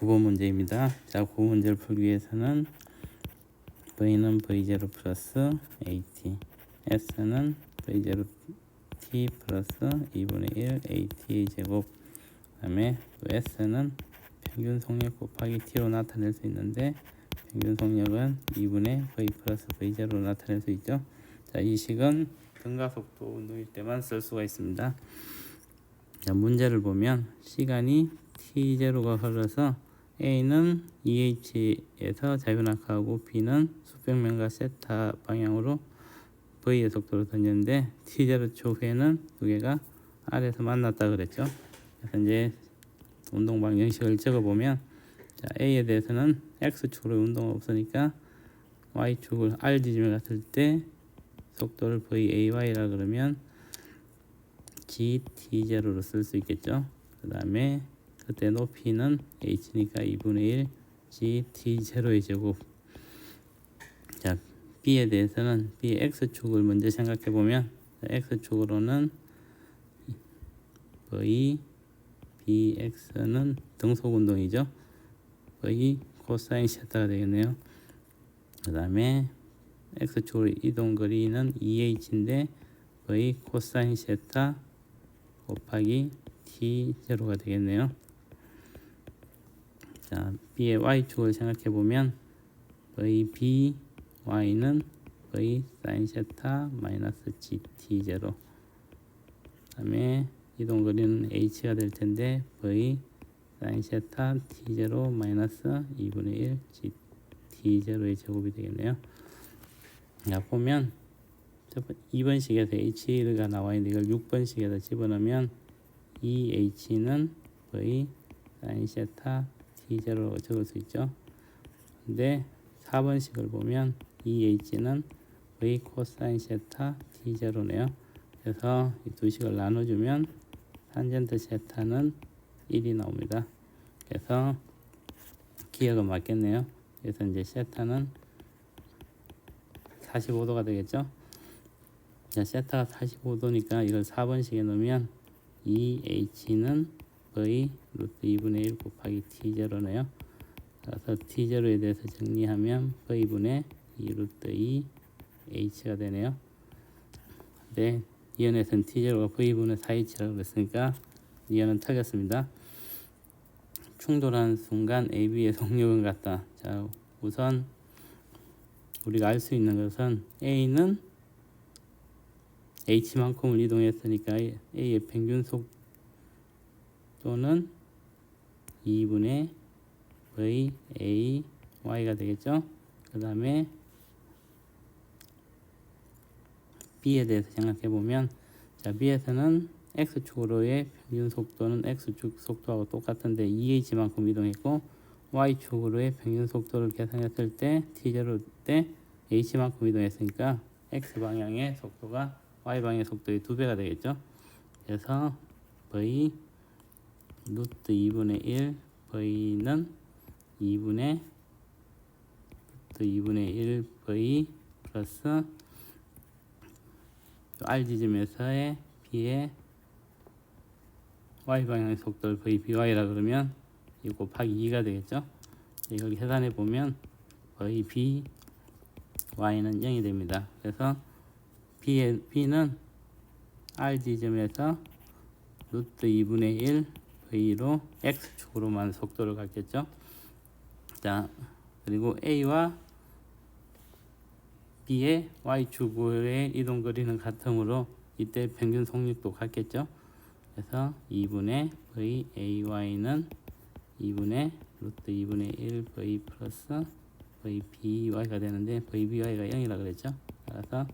9번 문제입니다. 자, 9번 문제를 풀기 위해서는 V는 V0 플러스 AT, S는 V0 T 플러스 2분의 1 AT의 제곱, 그 다음에 S는 평균 속력 곱하기 T로 나타낼 수 있는데 평균 속력은 2분의 V 플러스 V0로 나타낼 수 있죠. 자, 이 식은 등가 속도 운동일 때만 쓸 수가 있습니다. 자, 문제를 보면 시간이 t0가 흘러서 a는 eh에서 자유낙하하고 b는 수평 면과 세타 방향으로 v의 속도로 던졌는데 t0 초후에는 두 개가 아래에서 만났다 그랬죠. 그래서 이제 운동 방정식을 적어 보면 자, a에 대해서는 x축으로 운동 없으니까 y축을 r 지점에 갔을 때 속도를 vay라 그러면 GT0로 쓸 수 있겠죠. 그 다음에 그때 높이는 H니까 2분의 1 GT0의 제곱. 자, B에 대해서는 B X축을 먼저 생각해 보면 X축으로는 V BX는 등속 운동이죠. V 코사인 시타가 되겠네요. 그 다음에 X축으로 이동 거리는 2H인데 V 코사인 시타 곱하기 t0가 되겠네요. 자, b의 y축을 생각해 보면 v b y는 v sin 세타 마이너스 gt0 그다음에 이동 거리는 h가 될 텐데 v sin 세타 t0 마이너스 2분의 1 gt0의 제곱이 되겠네요. 자, 보면 2번식에서 H가 나와 있는데 이걸 6번식에다 집어넣으면 이 H는 V sin 세타 T0로 적을 수 있죠. 근데 4번식을 보면 이 H는 V 코사인 세타 T0네요. 그래서 이 두 식을 나눠주면 탄젠트 세타는 1이 나옵니다. 그래서 기억은 맞겠네요. 그래서 이제 세타는 45도가 되겠죠. 자, 세타가 45도니까 이걸 4번씩에 넣으면 2h는 v 루트 2분의 1 곱하기 t0네요. 그래서 t0에 대해서 정리하면 v분의 2 루트 2 h가 되네요. 네, 이연에서는 t0가 v분의 4h라고 그랬으니까 이연은 틀렸습니다. 충돌하는 순간 AB의 속력은 같다. 자, 우선 우리가 알 수 있는 것은 A는 h만큼을 이동했으니까 a의 평균 속 도는 2분의 v a y가 되겠죠. 그 다음에 b에 대해서 생각해 보면 자 b에서는 x축으로의 평균 속도는 x축 속도하고 똑같은데 2h만큼 이동했고 y축으로의 평균 속도를 계산했을 때 t0 때 h만큼 이동했으니까 x 방향의 속도가 y 방향 속도의 두 배가 되겠죠. 그래서 v 루트 2분의 1 v는 2분의 루트 2분의 1 v 플러스 r 지점에서의 b의 y 방향의 속도를 v by라 그러면 이 곱하기 2가 되겠죠. 이걸 계산해 보면 v b y는 0이 됩니다. 그래서 B는 R 지점에서 루트 2분의 1 V로 X축으로만 속도를 갖겠죠. 자, 그리고 A와 B의 Y축의 이동 거리는 같으므로 이때 평균 속력도 같겠죠. 그래서 2분의 V AY는 2분의 루트 2분의 1 V 플러스 V BY가 되는데 V BY가 0이라 그랬죠. 따라서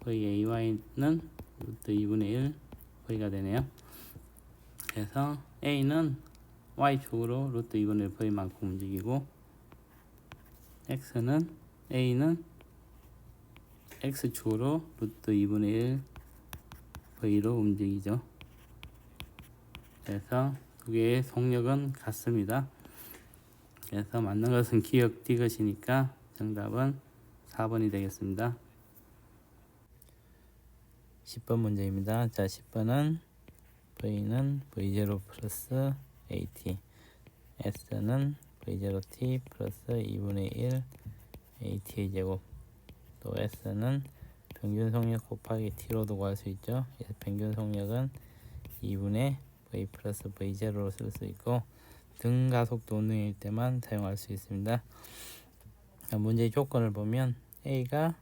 VAY는 루트 2분의 1 V가 되네요. 그래서 A는 Y축으로 루트 2분의 1 V만큼 움직이고 X는 A는 X축으로 루트 2분의 1 V로 움직이죠. 그래서 두 개의 속력은 같습니다. 그래서 맞는 것은 기억 디귿이니까 정답은 4번이 되겠습니다. 10번 문제입니다. 자, 10번은 V는 V0 플러스 AT s는 v0t 플러스 2분의 1 at의 제곱 또 s는 평균 속력 곱하기 t로도 구할 수 있죠. 그래서 평균 속력은 2분의 v 플러스 v0로 쓸 수 있고 등 가속도 운동일 때만 사용할 수 있습니다. 자, 문제의 조건을 보면 a가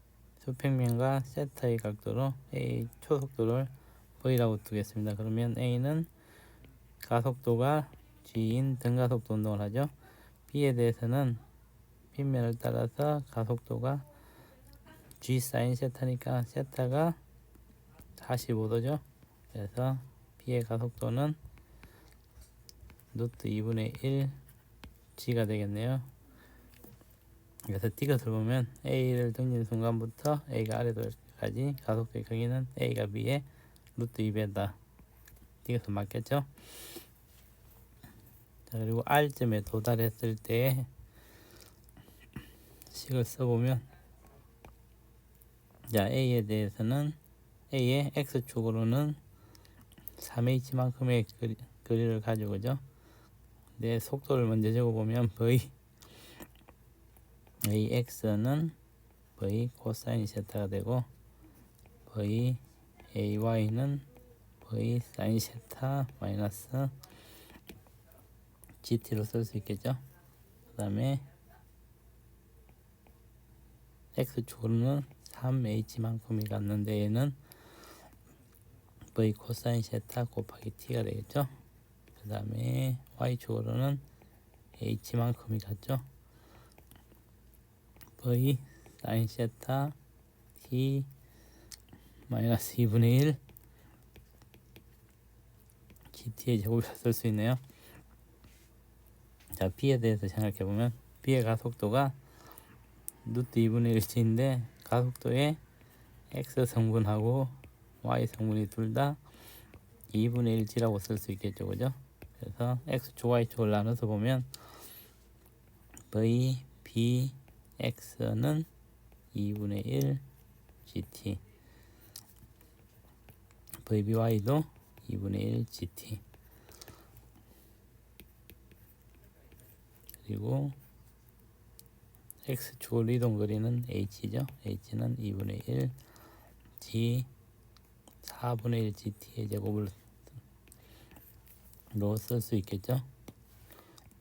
수평면과 세타의 각도로 a 초속도를 v라고 두겠습니다. 그러면 a는 가속도가 g인 등가속도 운동을 하죠. b에 대해서는 빗면을 따라서 가속도가 g 사인 세타니까 세타가 45도죠. 그래서 b의 가속도는 루트 2분의 1 g가 되겠네요. 그래서 띠것을 보면 a를 등진 순간부터 a가 아래로까지 가속도의 크기는 a가 b의 루트 2배다. 띠것은 맞겠죠? 자, 그리고 r점에 도달했을 때 식을 써보면 자 a에 대해서는 a의 x축으로는 3h만큼의 거리, 거리를 가지고죠. 내 속도를 먼저 적어보면 v ax는 v 코사인 세타가 되고 v ay는 v 사인 세타 마이너스 gt로 쓸 수 있겠죠. 그 다음에 x축으로는 3h만큼이 갔는데 얘는 v 코사인 세타 곱하기 t가 되겠죠. 그 다음에 y축으로는 h만큼이 갔죠. v 사인 세타 t 마이너스 2분의 1 gt의 제곱이라 쓸 수 있네요. 자, b에 대해서 생각해 보면 b의 가속도가 루트 2분의 1g인데 가속도에 x 성분하고 y 성분이 둘 다 2분의 1g라고 쓸 수 있겠죠, 그죠? 그래서 x축, y축을 나눠서 보면 v, b, x는 2분의 1 gt VBY도 2분의 1 GT 그리고 X축을 이동거리는 H죠. H는 2분의 1 G 4분의 1 GT의 제곱을 로 쓸 수 있겠죠.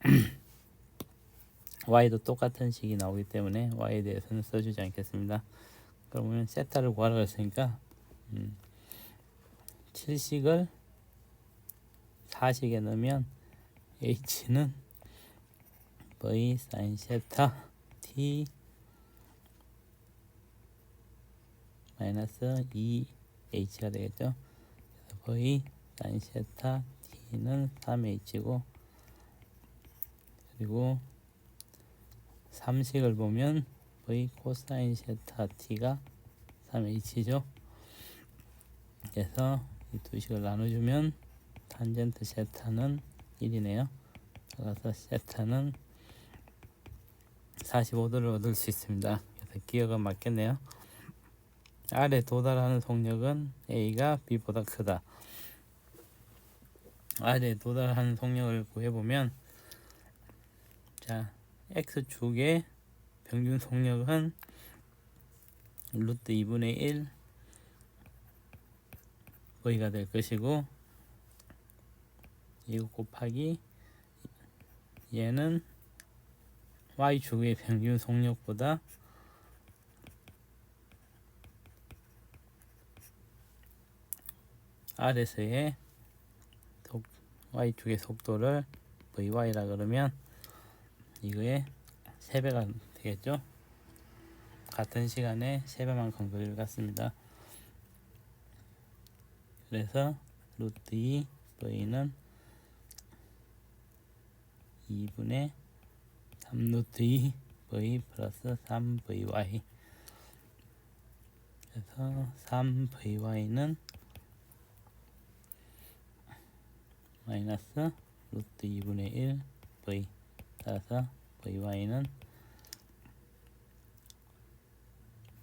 y도 똑같은 식이 나오기 때문에 y에 대해서는 써주지 않겠습니다. 그러면 세타를 구하라고 했으니까 음, 7식을 4식에 넣으면 h는 v 사인 세타 t 마이너스 2h가 되겠죠. 그래서 v 사인 세타 t는 3h고 그리고 3식을 보면 v 코사인 세타 t가 3h죠. 그래서 이 두 식을 나눠주면 탄젠트 세타는 1이네요. 따라서 세타는 45도를 얻을 수 있습니다. 그래서 기억은 맞겠네요. R에 도달하는 속력은 A가 B보다 크다. R에 도달하는 속력을 구해보면 자 X축의 평균 속력은 루트 2분의 1 V가 될 것이고 이거 곱하기 얘는 Y축의 평균 속력보다 속, Y축의 속도를 VY라 그러면 이거의 3배가 되겠죠? 같은 시간에 3배만큼 거리를 갔습니다 그래서 루트 2 V는 2분의 3 루트 2 V 플러스 3 VY. 그래서 3 VY는 마이너스 루트 2분의 1 V. 따라서 VY는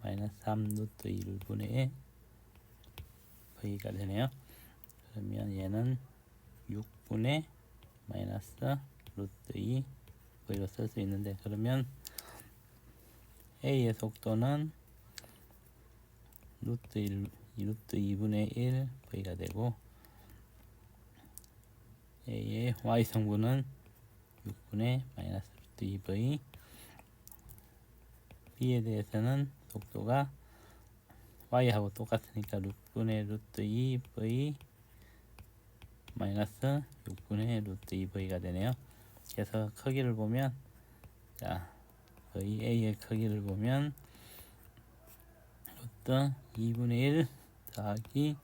마이너스 3 루트 1분의 1 V가 되네요. 그러면 얘는 6분의 마이너스 루트 2 V로 쓸 수 있는데 그러면 A의 속도는 루트 1, 루트 2분의 1 V가 되고 A의 Y 성분은 6분의 마이너스 루트 2V B에 대해서는 속도가 Y하고 똑같으니까 6분의 루트 2V 마이너스 6분의 루트 2V가 되네요. 그래서 크기를 보면 자 VA의 크기를 보면 루트 2분의 1 더하기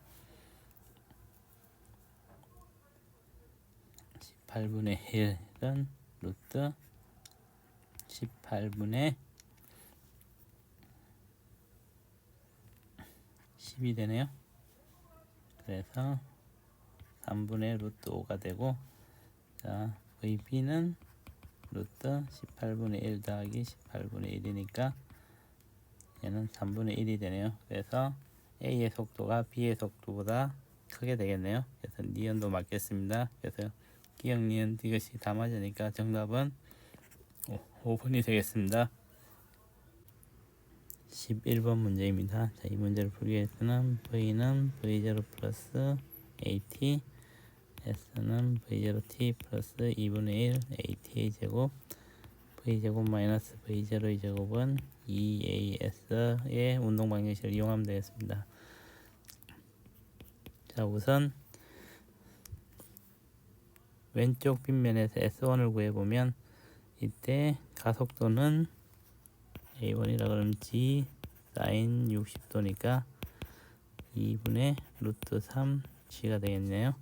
18분의 1은 루트 18분의 10이 되네요. 그래서 3분의 루트 5가 되고 자 VB는 루트 18분의 1 더하기 18분의 1이니까 얘는 3분의 1이 되네요. 그래서 A의 속도가 B의 속도보다 크게 되겠네요. 그래서 니은도 맞겠습니다. 그래서 기억 니은 이것이 다 맞으니까 정답은 5, 5분이 되겠습니다. 11번 문제입니다. 자, 이 문제를 풀기 위해서는 V는 V0 플러스 AT S는 V0T 플러스 2분의 1 AT의 제곱 V제곱 마이너스 V0의 제곱은 2AS의 운동 방정식을 이용하면 되겠습니다. 자 우선 왼쪽 빗면에서 S1을 구해보면 이때 가속도는 A1이라 그러면 G 사인 60도니까 2분의 루트 3 G가 되겠네요.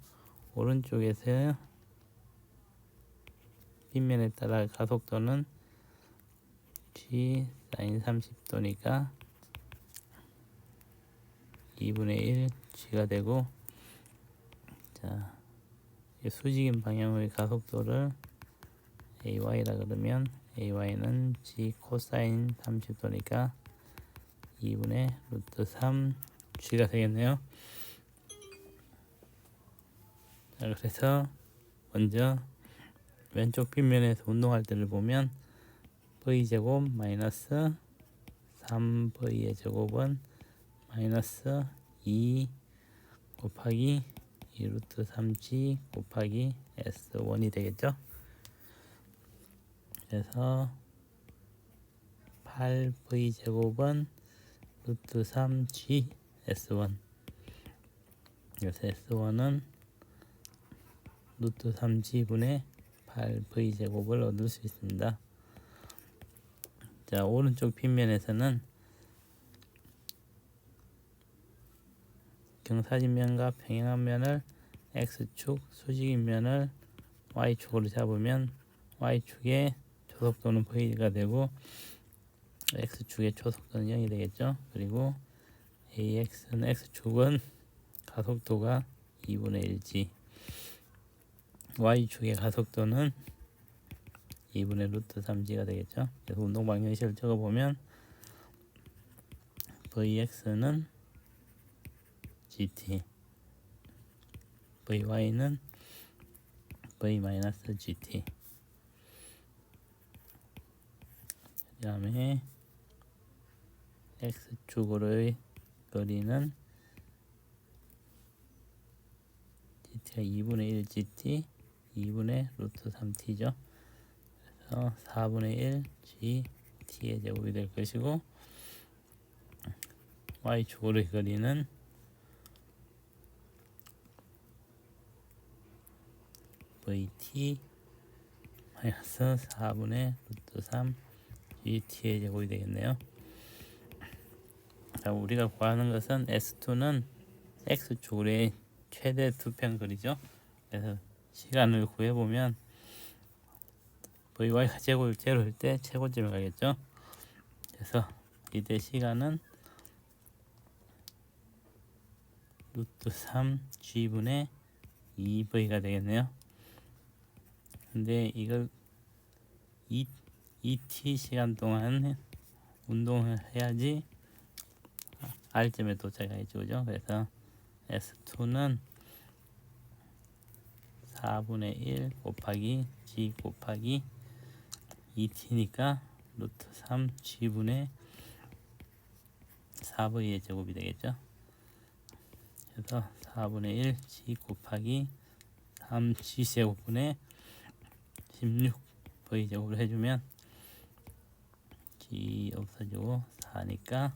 오른쪽에서 빗면에 따라 가속도는 G 사인 30도니까 2분의 1 G가 되고 자이 수직인 방향의 가속도를 AY라 그러면 AY는 G 코사인 30도니까 2분의 루트 3 G가 되겠네요. 자, 그래서 먼저 왼쪽 빗면에서 운동할 때를 보면 V제곱 마이너스 3V의 제곱은 마이너스 2 곱하기 2 루트 3G 곱하기 S1이 되겠죠. 그래서 8V 제곱은 루트 3G S1 그래서 S1은 루트 3G분의 8V 제곱을 얻을 수 있습니다. 자 오른쪽 빗면에서는 경사진면과 평행한 면을 X축, 수직인 면을 Y축으로 잡으면 Y축의 초속도는 V가 되고 X축의 초속도는 0이 되겠죠. 그리고 AX는 X축은 가속도가 2분의 1G Y축의 가속도는 2분의 루트 3G가 되겠죠. 그래서 운동 방정식을 적어보면 VX는 GT VY는 V-GT 그 다음에 X축으로의 거리는 GT가 2분의 1 GT 2분의 루트 3T죠. 그래서 4분의 1 GT의 제곱이 될 것이고 Y축으로의 거리는 VT 마이너스 4분의 루트 3 GT의 제곱이 되겠네요. 자, 우리가 구하는 것은 S2는 X축으로의 최대 두편 거리죠. 그래서 시간을 구해보면 VY가 제곱 제로일 때 최고점을 가겠죠. 그래서 이때 시간은 루트 3 G분의 2V가 되겠네요. 근데 이걸 2, 2t 시간 동안 운동을 해야지 R점에 도착하겠죠. 그죠? 그래서 S2는 4분의 1 곱하기 g 곱하기 2t니까 루트 3 g분의 4v의 제곱이 되겠죠. 그래서 4분의 1 g 곱하기 3 g 제곱분의 16 v 제곱을 해주면 g 없어지고 4니까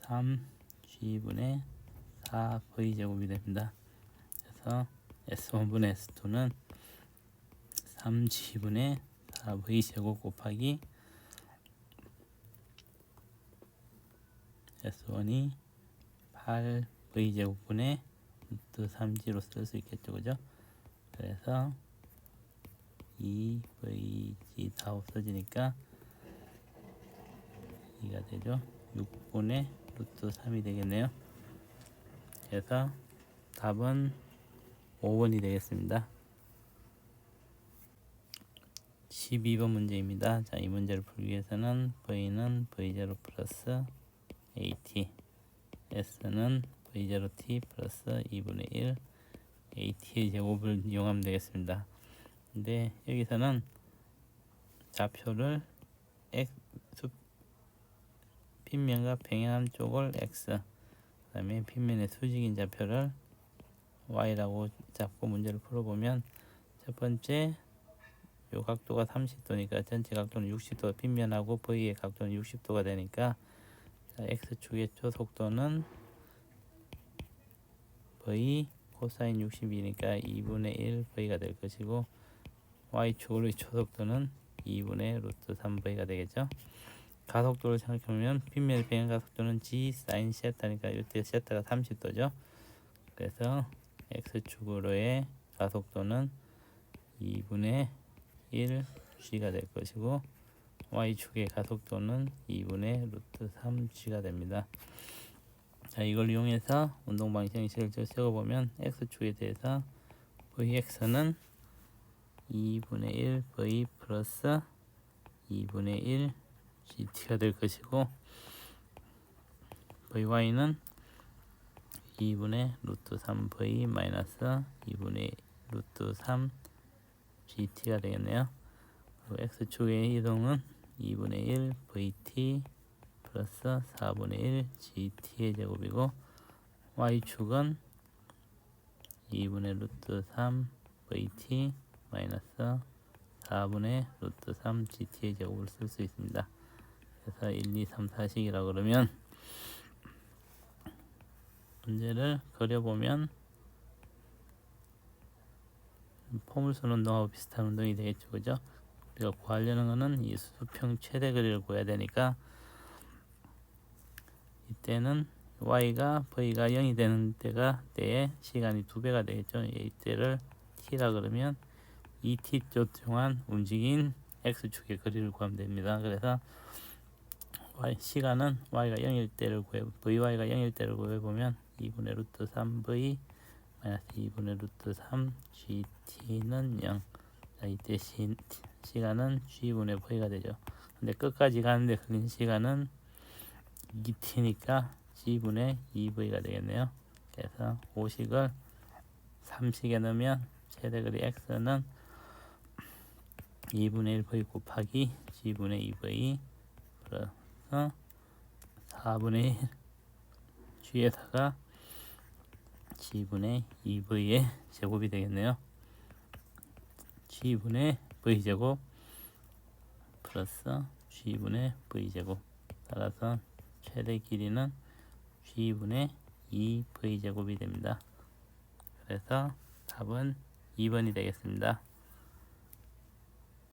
3 g분의 4 v 제곱이 됩니다. 그래서 s1분의 s2는 3 g분의 4 v 제곱 곱하기 s1이 8 v 제곱분의 루트 3g로 쓸 수 있겠죠, 그죠? 그래서 2 vg 다 없어지니까 2가 되죠. 6분의 루트 3이 되겠네요. 그래서 답은 5번이 되겠습니다. 12번 문제입니다. 자, 이 문제를 풀기 위해서는 V는 V0 플러스 AT, S는 V0T 플러스 2분의 1 AT의 제곱을 이용하면 되겠습니다. 근데 여기서는 좌표를 X, 핀면과 평행한 쪽을 x 그 다음에 핀면의 수직인 좌표를 y라고 잡고 문제를 풀어보면 첫 번째 요 각도가 30도니까 전체 각도는 60도 핀면하고 v의 각도는 60도가 되니까 자, x축의 초속도는 v 코사인 60이니까 2분의 1 v가 될 것이고 y축의 초속도는 2분의 루트 3v가 되겠죠. 가속도를 생각해보면 핀면의 평행 가속도는 g 사인 세타니까 이때 세타가 30도죠. 그래서 x축으로의 가속도는 2분의 1 g가 될 것이고 y축의 가속도는 2분의 루트 3g가 됩니다. 자 이걸 이용해서 운동 방정식을 적어보면 x축에 대해서 vx는 2분의 1 v 플러스 2분의 1 GT가 될 것이고 VY는 2분의 루트 3V 마이너스 2분의 루트 3 GT가 되겠네요. X축의 이동은 2분의 1 VT 플러스 4분의 1 GT의 제곱이고 Y축은 2분의 루트 3 VT 마이너스 4분의 루트 3 GT의 제곱을 쓸 수 있습니다. 그래서 1, 2, 3, 4식이라 그러면 문제를 그려보면 포물선 운동하고 비슷한 운동이 되겠죠 그죠 우리가 구하려는 거는 이 수평 최대 거리를 구해야 되니까 이 때는 y가 v가 0이 되는 때가 때에 시간이 두 배가 되겠죠 이때를 t라 그러면 이 t 쪽 동안 움직인 x축의 거리를 구하면 됩니다 그래서 y 시간은 y가 0일 때를 구해 vy가 0일 때를 구해 보면 2분의 루트 3v 마이너스 2분의 루트 3 gt는 0. 자, 이때 시, 시간은 g분의 v가 되죠. 근데 끝까지 가는데 걸린 시간은 2t니까 g분의 2v가 되겠네요. 그래서 5식을 3식에 넣으면 최대 거리 x는 2분의 1v 곱하기 g분의 2v 플러스 4분의 1 g에다가 g분의 2v의 제곱이 되겠네요. g분의 v제곱 플러스 g분의 v제곱 따라서 최대 길이는 g분의 2v제곱이 됩니다. 그래서 답은 2번이 되겠습니다.